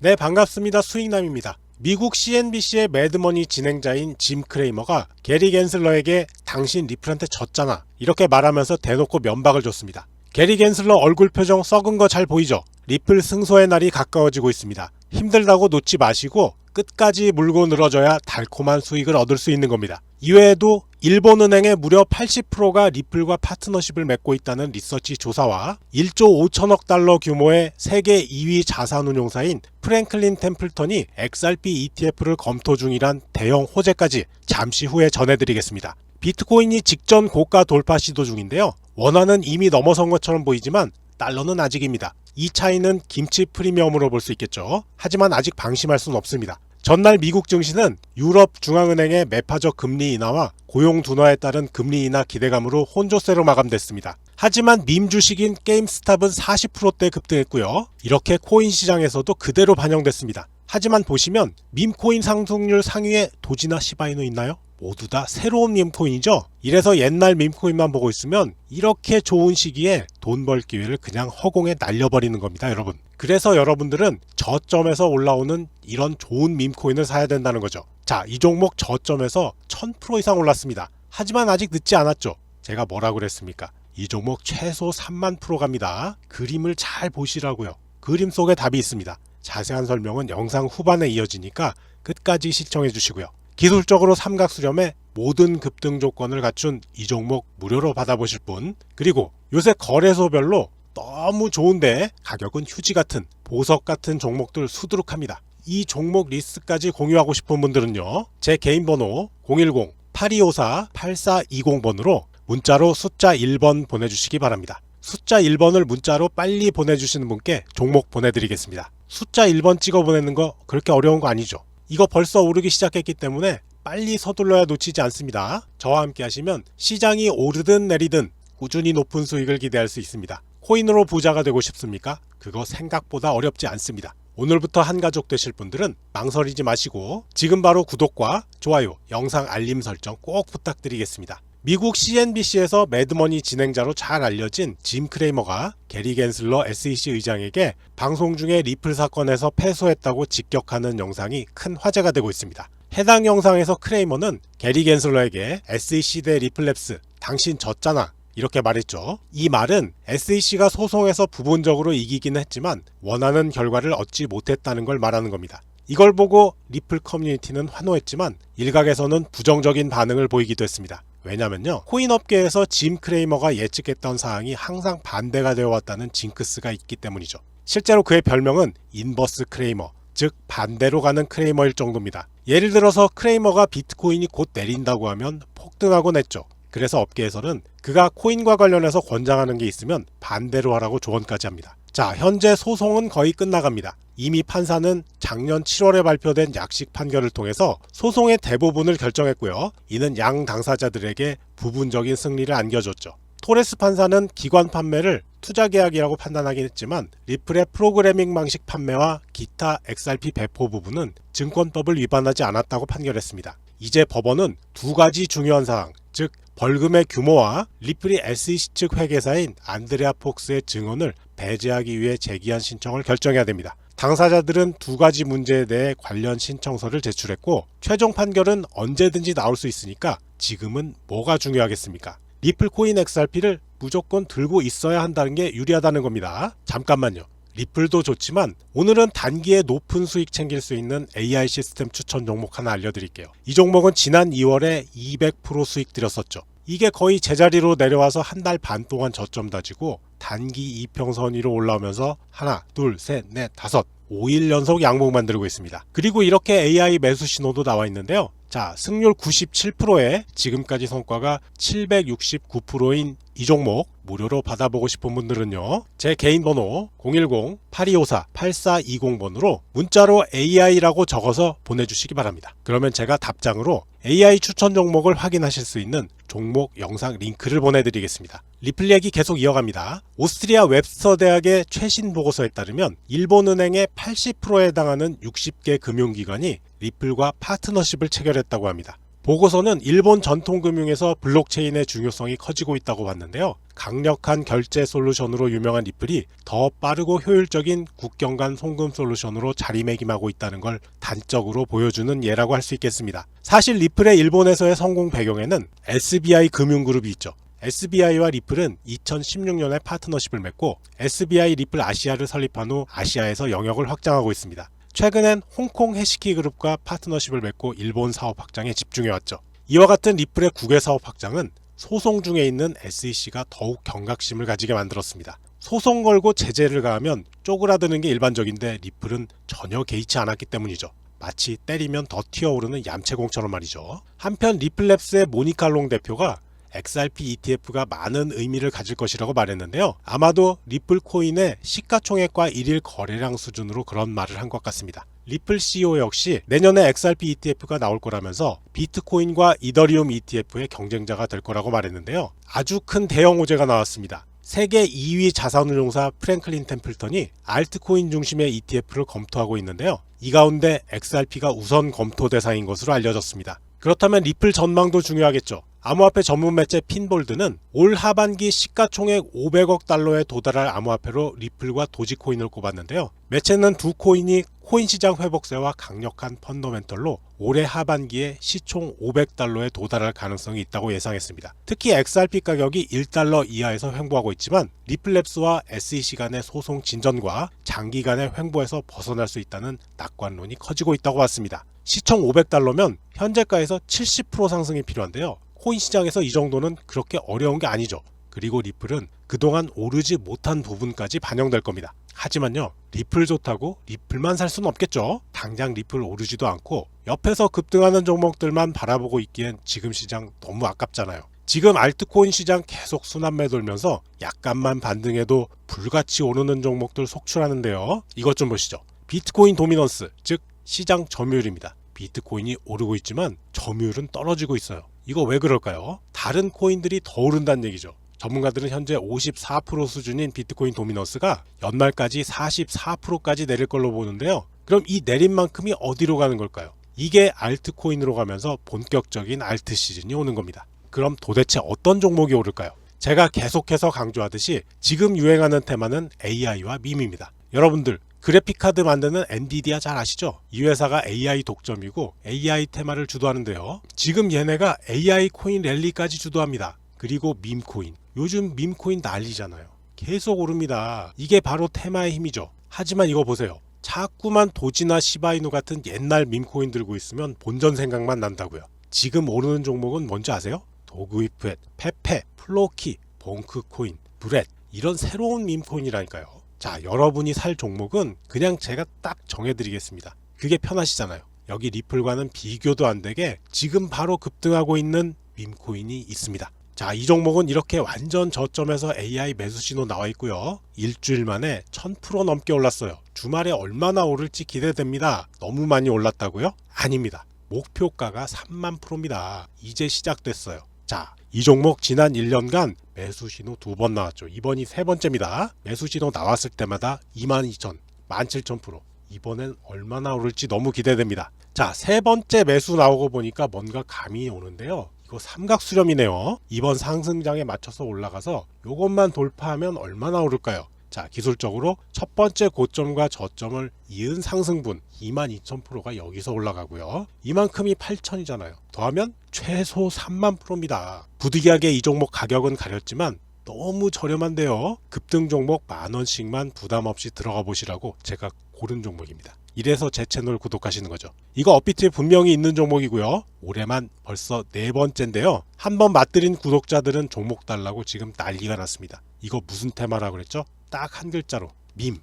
네, 반갑습니다. 수익남입니다. 미국 CNBC의 매드머니 진행자인 짐 크레이머가 게리 겐슬러에게 당신 리플한테 졌잖아. 이렇게 말하면서 대놓고 면박을 줬습니다. 게리 겐슬러 얼굴 표정 썩은 거 잘 보이죠? 리플 승소의 날이 가까워지고 있습니다. 힘들다고 놓지 마시고 끝까지 물고 늘어져야 달콤한 수익을 얻을 수 있는 겁니다. 이외에도 일본은행의 무려 80%가 리플과 파트너십을 맺고 있다는 리서치 조사와 1조 5천억 달러 규모의 세계 2위 자산운용사인 프랭클린 템플턴이 XRP ETF를 검토 중이란 대형 호재까지 잠시 후에 전해드리겠습니다. 비트코인이 직전 고가 돌파 시도 중인데요. 원화는 이미 넘어선 것처럼 보이지만 달러는 아직입니다. 이 차이는 김치 프리미엄으로 볼 수 있겠죠. 하지만 아직 방심할 수는 없습니다. 전날 미국 증시는 유럽 중앙은행의 매파적 금리 인하와 고용 둔화에 따른 금리 인하 기대감으로 혼조세로 마감됐습니다. 하지만 밈 주식인 게임스탑은 40%대 급등했고요. 이렇게 코인 시장에서도 그대로 반영됐습니다. 하지만 보시면 밈코인 상승률 상위에 도지나 시바이노 있나요? 모두 다 새로운 밈코인이죠. 이래서 옛날 밈코인만 보고 있으면 이렇게 좋은 시기에 돈 벌 기회를 그냥 허공에 날려버리는 겁니다, 여러분. 그래서 여러분들은 저점에서 올라오는 이런 좋은 밈코인을 사야 된다는 거죠. 자, 이 종목 저점에서 1000% 이상 올랐습니다. 하지만 아직 늦지 않았죠. 제가 뭐라 그랬습니까? 이 종목 최소 3만 프로 갑니다. 그림을 잘 보시라고요. 그림 속에 답이 있습니다. 자세한 설명은 영상 후반에 이어지니까 끝까지 시청해 주시고요. 기술적으로 삼각수렴에 모든 급등 조건을 갖춘 이 종목 무료로 받아보실 분, 그리고 요새 거래소별로 너무 좋은데 가격은 휴지 같은 보석 같은 종목들 수두룩합니다. 이 종목 리스트까지 공유하고 싶은 분들은요. 제 개인 번호 010-8254-8420번으로 문자로 숫자 1번 보내주시기 바랍니다. 숫자 1번을 문자로 빨리 보내주시는 분께 종목 보내드리겠습니다. 숫자 1번 찍어 보내는 거 그렇게 어려운 거 아니죠? 이거 벌써 오르기 시작했기 때문에 빨리 서둘러야 놓치지 않습니다. 저와 함께 하시면 시장이 오르든 내리든 꾸준히 높은 수익을 기대할 수 있습니다. 코인으로 부자가 되고 싶습니까? 그거 생각보다 어렵지 않습니다. 오늘부터 한 가족 되실 분들은 망설이지 마시고 지금 바로 구독과 좋아요, 영상 알림 설정 꼭 부탁드리겠습니다. 미국 CNBC에서 매드머니 진행자로 잘 알려진 짐 크레이머가 게리 겐슬러 SEC 의장에게 방송 중에 리플 사건에서 패소했다고 직격하는 영상이 큰 화제가 되고 있습니다. 해당 영상에서 크레이머는 게리 겐슬러에게 SEC 대 리플랩스 당신 졌잖아 이렇게 말했죠. 이 말은 SEC가 소송에서 부분적으로 이기긴 했지만 원하는 결과를 얻지 못했다는 걸 말하는 겁니다. 이걸 보고 리플 커뮤니티는 환호했지만 일각에서는 부정적인 반응을 보이기도 했습니다. 왜냐면요. 코인 업계에서 짐 크레이머가 예측했던 사항이 항상 반대가 되어 왔다는 징크스가 있기 때문이죠. 실제로 그의 별명은 인버스 크레이머, 즉 반대로 가는 크레이머일 정도입니다. 예를 들어서 크레이머가 비트코인이 곧 내린다고 하면 폭등하곤 했죠. 그래서 업계에서는 그가 코인과 관련해서 권장하는 게 있으면 반대로 하라고 조언까지 합니다. 자, 현재 소송은 거의 끝나갑니다. 이미 판사는 작년 7월에 발표된 약식 판결을 통해서 소송의 대부분을 결정했고요. 이는 양 당사자들에게 부분적인 승리를 안겨줬죠. 토레스 판사는 기관 판매를 투자 계약이라고 판단하긴 했지만 리플의 프로그래밍 방식 판매와 기타 XRP 배포 부분은 증권법을 위반하지 않았다고 판결했습니다. 이제 법원은 두 가지 중요한 사항, 즉 벌금의 규모와 리플이 SEC 측 회계사인 안드레아 폭스의 증언을 배제하기 위해 제기한 신청을 결정해야 됩니다. 당사자들은 두 가지 문제에 대해 관련 신청서를 제출했고 최종 판결은 언제든지 나올 수 있으니까 지금은 뭐가 중요하겠습니까? 리플 코인 XRP를 무조건 들고 있어야 한다는 게 유리하다는 겁니다. 잠깐만요. 리플도 좋지만 오늘은 단기에 높은 수익 챙길 수 있는 AI 시스템 추천 종목 하나 알려드릴게요. 이 종목은 지난 2월에 200% 수익 들였었죠. 이게 거의 제자리로 내려와서 한 달 반 동안 저점 다지고 단기 이평선 위로 올라오면서 하나, 둘, 셋, 넷, 다섯 5일 연속 양봉 만들고 있습니다. 그리고 이렇게 AI 매수 신호도 나와 있는데요. 자, 승률 97%에 지금까지 성과가 769%인 이 종목 무료로 받아보고 싶은 분들은요. 제 개인 번호 010-8254-8420번으로 문자로 AI라고 적어서 보내주시기 바랍니다. 그러면 제가 답장으로 AI 추천 종목을 확인하실 수 있는 종목 영상 링크를 보내드리겠습니다. 리플 얘기 계속 이어갑니다. 오스트리아 웹스터 대학의 최신 보고서에 따르면 일본은행의 80%에 해당하는 60개 금융기관이 리플과 파트너십을 체결했다고 합니다. 보고서는 일본 전통금융에서 블록체인의 중요성이 커지고 있다고 봤는데요. 강력한 결제 솔루션으로 유명한 리플이 더 빠르고 효율적인 국경 간 송금 솔루션으로 자리매김하고 있다는 걸 단적으로 보여주는 예라고 할 수 있겠습니다. 사실 리플의 일본에서의 성공 배경에는 SBI 금융그룹이 있죠. SBI와 리플은 2016년에 파트너십을 맺고 SBI 리플 아시아를 설립한 후 아시아에서 영역을 확장하고 있습니다. 최근엔 홍콩 해시키 그룹과 파트너십을 맺고 일본 사업 확장에 집중해왔죠. 이와 같은 리플의 국외 사업 확장은 소송 중에 있는 SEC가 더욱 경각심을 가지게 만들었습니다. 소송 걸고 제재를 가하면 쪼그라드는 게 일반적인데 리플은 전혀 개의치 않았기 때문이죠. 마치 때리면 더 튀어오르는 얌체공처럼 말이죠. 한편 리플랩스의 모니칼롱 대표가 XRP ETF가 많은 의미를 가질 것이라고 말했는데요. 아마도 리플 코인의 시가총액과 일일 거래량 수준으로 그런 말을 한 것 같습니다. 리플 CEO 역시 내년에 XRP ETF가 나올 거라면서 비트코인과 이더리움 ETF의 경쟁자가 될 거라고 말했는데요. 아주 큰 대형 호재가 나왔습니다. 세계 2위 자산운용사 프랭클린 템플턴이 알트코인 중심의 ETF를 검토하고 있는데요. 이 가운데 XRP가 우선 검토 대상인 것으로 알려졌습니다. 그렇다면 리플 전망도 중요하겠죠. 암호화폐 전문 매체 핀볼드는 올 하반기 시가총액 500억 달러에 도달할 암호화폐로 리플과 도지코인을 꼽았는데요. 매체는 두 코인이 코인 시장 회복세와 강력한 펀더멘털로 올해 하반기에 시총 500달러에 도달할 가능성이 있다고 예상했습니다. 특히 XRP 가격이 1달러 이하에서 횡보하고 있지만 리플랩스와 SEC 간의 소송 진전과 장기간의 횡보에서 벗어날 수 있다는 낙관론이 커지고 있다고 봤습니다. 시총 500달러면 현재가에서 70% 상승이 필요한데요. 코인 시장에서 이 정도는 그렇게 어려운 게 아니죠. 그리고 리플은 그동안 오르지 못한 부분까지 반영될 겁니다. 하지만요, 리플 좋다고 리플만 살 수는 없겠죠. 당장 리플 오르지도 않고 옆에서 급등하는 종목들만 바라보고 있기엔 지금 시장 너무 아깝잖아요. 지금 알트코인 시장 계속 순환매 돌면서 약간만 반등해도 불같이 오르는 종목들 속출하는데요. 이것 좀 보시죠. 비트코인 도미넌스, 즉 시장 점유율입니다. 비트코인이 오르고 있지만 점유율은 떨어지고 있어요. 이거 왜 그럴까요? 다른 코인들이 더 오른다는 얘기죠. 전문가들은 현재 54% 수준인 비트코인 도미너스가 연말까지 44%까지 내릴 걸로 보는데요. 그럼 이 내린 만큼이 어디로 가는 걸까요? 이게 알트코인으로 가면서 본격적인 알트 시즌이 오는 겁니다. 그럼 도대체 어떤 종목이 오를까요? 제가 계속해서 강조하듯이 지금 유행하는 테마는 AI와 밈입니다. 여러분들 그래픽카드 만드는 엔비디아 잘 아시죠? 이 회사가 AI 독점이고 AI 테마를 주도하는데요. 지금 얘네가 AI 코인 랠리까지 주도합니다. 그리고 밈 코인. 요즘 밈 코인 난리잖아요. 계속 오릅니다. 이게 바로 테마의 힘이죠. 하지만 이거 보세요. 자꾸만 도지나 시바이누 같은 옛날 밈 코인 들고 있으면 본전 생각만 난다고요. 지금 오르는 종목은 뭔지 아세요? 도그위프엣, 페페, 플로키, 봉크코인, 브렛 이런 새로운 밈 코인이라니까요. 자, 여러분이 살 종목은 그냥 제가 딱 정해드리겠습니다. 그게 편하시잖아요. 여기 리플과는 비교도 안 되게 지금 바로 급등하고 있는 밈코인이 있습니다. 자, 이 종목은 이렇게 완전 저점에서 AI 매수 신호 나와 있고요. 일주일 만에 1000% 넘게 올랐어요. 주말에 얼마나 오를지 기대됩니다. 너무 많이 올랐다고요? 아닙니다. 목표가가 3만 프로입니다. 이제 시작됐어요. 자, 이 종목 지난 1년간 매수 신호 두 번 나왔죠. 이번이 세 번째입니다. 매수 신호 나왔을 때마다 22,000, 17,000%. 이번엔 얼마나 오를지 너무 기대됩니다. 자, 세 번째 매수 나오고 보니까 뭔가 감이 오는데요. 이거 삼각 수렴이네요. 이번 상승장에 맞춰서 올라가서 이것만 돌파하면 얼마나 오를까요? 자, 기술적으로 첫 번째 고점과 저점을 이은 상승분 22,000%가 여기서 올라가고요. 이만큼이 8,000이잖아요. 더하면 최소 3만 프로입니다. 부득이하게 이 종목 가격은 가렸지만 너무 저렴한데요. 급등 종목 만 원씩만 부담 없이 들어가 보시라고 제가 고른 종목입니다. 이래서 제 채널 구독하시는 거죠. 이거 업비트에 분명히 있는 종목이고요. 올해만 벌써 네 번째인데요. 한번 맛들인 구독자들은 종목 달라고 지금 난리가 났습니다. 이거 무슨 테마라 그랬죠? 딱 한 글자로 밈.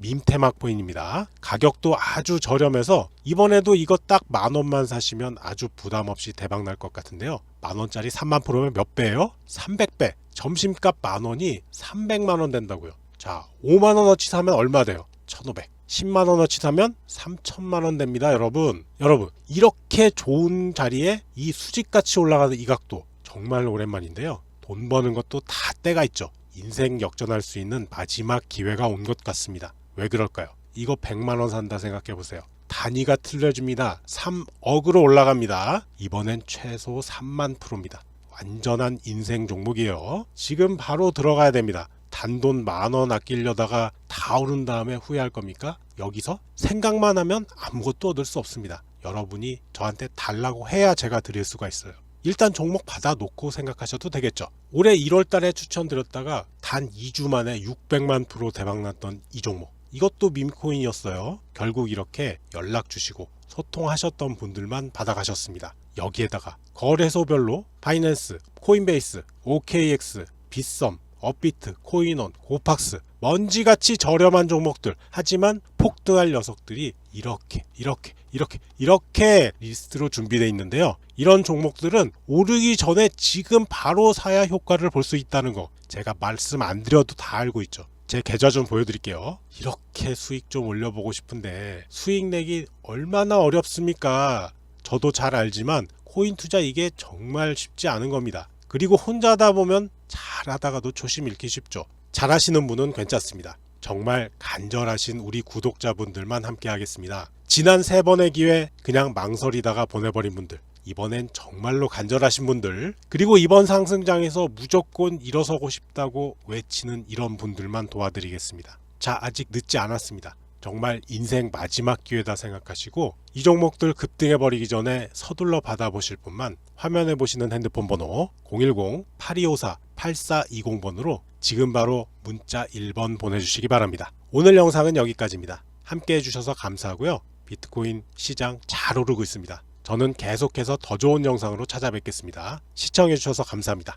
밈 테마 코인입니다. 가격도 아주 저렴해서 이번에도 이거 딱 만 원만 사시면 아주 부담 없이 대박 날 것 같은데요. 만 원짜리 3만 프로면 몇 배예요? 300배. 점심값 만 원이 300만 원 된다고요. 자, 5만 원어치 사면 얼마 돼요? 1,500. 10만 원어치 사면 3천만 원 됩니다, 여러분. 여러분, 이렇게 좋은 자리에 이 수직같이 올라가는 이 각도 정말 오랜만인데요. 돈 버는 것도 다 때가 있죠. 인생 역전할 수 있는 마지막 기회가 온 것 같습니다. 왜 그럴까요? 이거 100만 원 산다 생각해 보세요. 단위가 틀려집니다. 3억으로 올라갑니다. 이번엔 최소 3만 프로입니다. 완전한 인생 종목이에요. 지금 바로 들어가야 됩니다. 단돈 만 원 아끼려다가 다 오른 다음에 후회할 겁니까? 여기서 생각만 하면 아무것도 얻을 수 없습니다. 여러분이 저한테 달라고 해야 제가 드릴 수가 있어요. 일단 종목 받아놓고 생각하셔도 되겠죠. 올해 1월 달에 추천드렸다가 단 2주 만에 600만 프로 대박났던 이 종목. 이것도 밈코인이었어요. 결국 이렇게 연락 주시고 소통하셨던 분들만 받아가셨습니다. 여기에다가 거래소별로 바이낸스, 코인베이스, OKX, 빗썸, 업비트, 코인원, 고팍스 먼지같이 저렴한 종목들 하지만 폭등할 녀석들이 이렇게 이렇게 이렇게 이렇게 리스트로 준비되어 있는데요. 이런 종목들은 오르기 전에 지금 바로 사야 효과를 볼 수 있다는 거 제가 말씀 안 드려도 다 알고 있죠. 제 계좌 좀 보여드릴게요. 이렇게 수익 좀 올려보고 싶은데 수익 내기 얼마나 어렵습니까? 저도 잘 알지만 코인 투자 이게 정말 쉽지 않은 겁니다. 그리고 혼자다 보면 잘하다가도 초심 잃기 쉽죠. 잘하시는 분은 괜찮습니다. 정말 간절하신 우리 구독자분들만 함께 하겠습니다. 지난 세 번의 기회 그냥 망설이다가 보내버린 분들. 이번엔 정말로 간절하신 분들, 그리고 이번 상승장에서 무조건 일어서고 싶다고 외치는 이런 분들만 도와드리겠습니다. 자, 아직 늦지 않았습니다. 정말 인생 마지막 기회다 생각하시고 이 종목들 급등해버리기 전에 서둘러 받아보실 분만 화면에 보시는 핸드폰 번호 010-8254-8420번으로 지금 바로 문자 1번 보내주시기 바랍니다. 오늘 영상은 여기까지입니다. 함께 해주셔서 감사하고요. 비트코인 시장 잘 오르고 있습니다. 저는 계속해서 더 좋은 영상으로 찾아뵙겠습니다. 시청해주셔서 감사합니다.